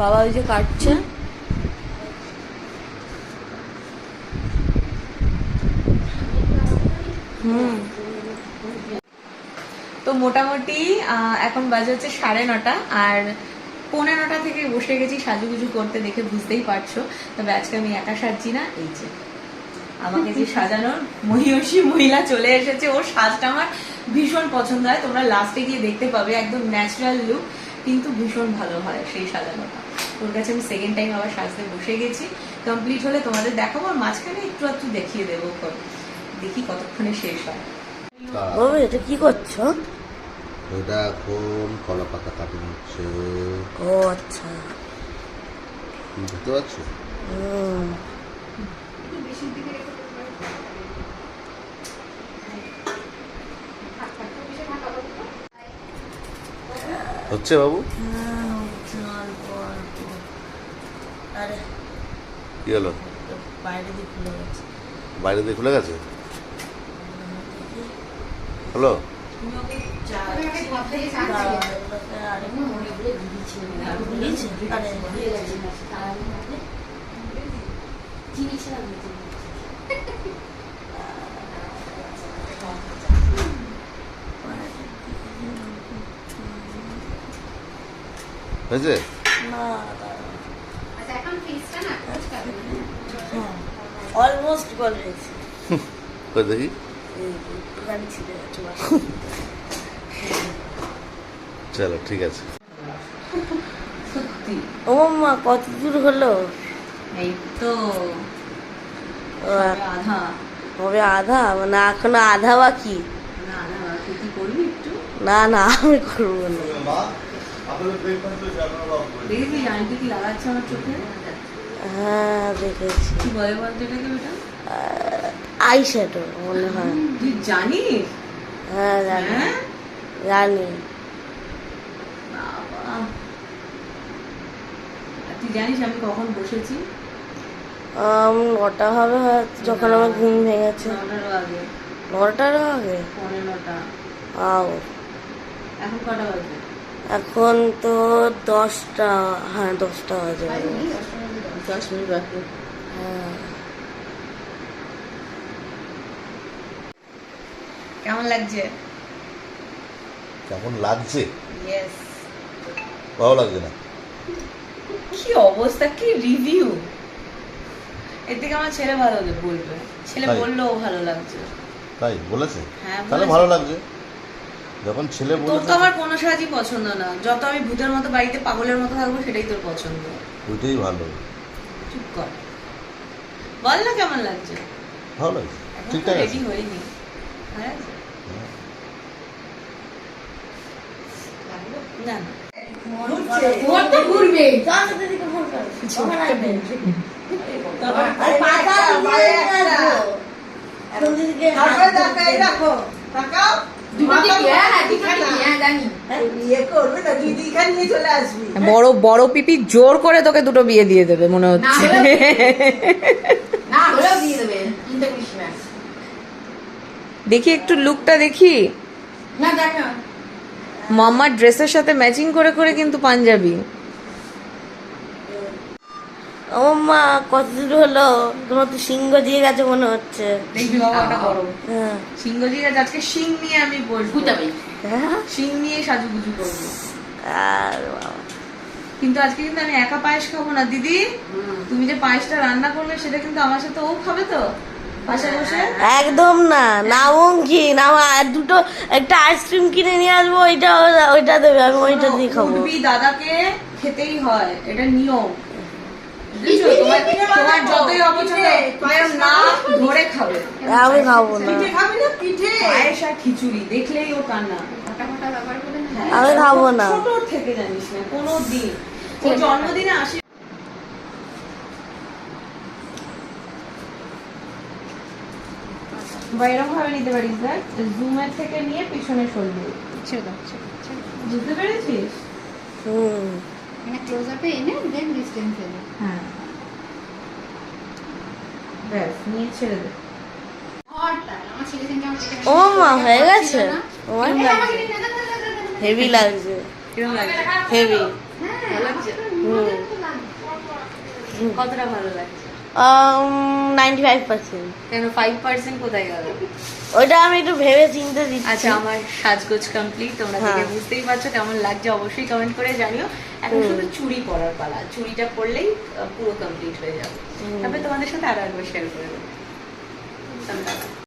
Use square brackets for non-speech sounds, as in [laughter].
বাবা ওই যে কাটছে। হুম। তো মোটামুটি এখন বাজে হচ্ছে সাড়ে নটা, আর পৌনে নটা থেকে বসে গেছি সাজু সাজুগুজু করতে দেখে বুঝতেই পারছ। তবে আজকে আমি একা সাজছি না, এই যে আমাকে যে সাজানোর মহিষী মহিলা চলে এসেছে, ওর সাজটা আমার ভীষণ পছন্দ হয়, তোমরা লাস্টে গিয়ে দেখতে পাবে, একদম ন্যাচারাল লুক কিন্তু ভীষণ ভালো হয় সেই সাজানোটা। ওর কাছে আমি সেকেন্ড টাইম আবার সাজতে বসে গেছি। কমপ্লিট হলে তোমাদের দেখাবো আর মাঝখানে একটু একটু দেখিয়ে দেবো। দেখি কতক্ষণে শেষ হয়। বাবু এটা কি করছ? ওটা এখন কলা পাতা কাটিং হচ্ছে? ও আচ্ছা। বুঝতে পারছ? হচ্ছে বাবু হ্যাঁ, হচ্ছে অল্প অল্প। আরে কি হলো? বাইরে দিয়ে খুলে গেছে। বাইরে দিয়ে খুলে গেছে? হলো হয়েছে? অলমোস্ট গল হয়েছে [laughs] কই দেখি। চলো ঠিক আছে। সত্যি? ও মা কত দূর হলো? এই তো। ও, আধা। হবে আধা? মানে এখনও আধা বাকি? আধা তুই কি করবি না না আমি করব না। হ্যাঁ দেখেছি। আই শ্যাডো মনে হয়। তুই জানিস? হ্যাঁ জানি। হ্যাঁ? জানি। তুই জানিস আমি কখন বসেছি? নটা হবে যখন আমার ঘুম ভেঙেছে। আগে। নটার আগে? পনেরো নটা আও। এখন কটা বাজে? এখন তো দশটা হ্যাঁ দশটা বাজে দশ মিনিট বাকি। হ্যাঁ। কেমন লাগছে? কেমন লাগছে? ইয়েস ভালো লাগছে না? কি অবস্থা কি রিভিউ এর থেকে আমার ছেলে ভালো বলবে। ছেলে? বললেও ভালো লাগছে। তাই? বলেছে? হ্যাঁ তাহলে ভালো লাগছে। যখন ছেলে তোর তো আমার কোনো সাজই পছন্দ না। যত আমি ভূতের মতো বাড়িতে পাগলের মতো থাকব সেটাই তোর পছন্দ। ওইটাই ভালো। চুপ কর। বল না কেমন লাগছে? ভালো লাগছে। ঠিকঠাক রেডি হয়নি। হ্যাঁ না না। বড় বড় পিপি জোর করে তোকে দুটো বিয়ে দিয়ে দেবে মনে হচ্ছে। [laughs] দেখি একটু লুকটা দেখি। মাম্মার ড্রেসের সাথে ম্যাচিং করে করে কিন্তু পাঞ্জাবি। ও মা কত দূর হলো? তোমার তো সিংহ দিয়ে গেছে মনে হচ্ছে। দেখবি বাবা ওটা বড়। হ্যাঁ। সিংহজি গাছ আজকে শিং নিয়ে আমি বসবো। হ্যাঁ? শিং নিয়ে সাজুগুজু করব। আর কিন্তু আজকে কিন্তু আমি একা পায়েস খাব না। দিদি তুমি যে পায়েসটা রান্না করবে সেটা কিন্তু আমার সাথে ও খাবে তো? পাশে বসে? একদম না। নামুন কি? নামা আর দুটো একটা আইসক্রিম কিনে নিয়ে আসব ওইটা ওইটা দেবে আমি ওইটা দিয়ে খাব। দাদাকে খেতেই হয় এটা নিয়ম। আমি খাব না। খিচুড়ি দেখলেই ও কান্না। হ্যাঁ, আমি খাব না। ছোট থেকে জানিস না কোনো দিন। ওর জন্মদিনে আসি বা এরকম ভাবে নিতে পারিস দেখ জুমের থেকে নিয়ে পিছনে সরবি। বুঝতে পেরেছিস? হুম। মানে ক্লোজ আপে এনে দেন ডিস্টেন্স এনে হ্যাঁ। ব্যাস নিয়ে ছেড়ে দে। ও মা হয়ে গেছে। হেভি লাগছে। হেভি হ্যাঁ, লাগছে? কতটা ভালো লাগছে? নাইনটি ফাইভ পার্সেন্ট কেন ফাইভ পার্সেন্ট কোথায় গেল? ওইটা আমি একটু ভেবে চিন্তে দিচ্ছি। আচ্ছা আমার সাজগোজ কমপ্লিট তোমরা দেখে হ্যাঁ। বুঝতেই পারছ কেমন লাগছে অবশ্যই কমেন্ট করে জানিও। এখন শুধু চুড়ি পরার পালা চুড়িটা পরলেই পুরো কমপ্লিট হয়ে যাবে। তারপরে তোমাদের সাথে আরও একবার শেয়ার করে দেবো।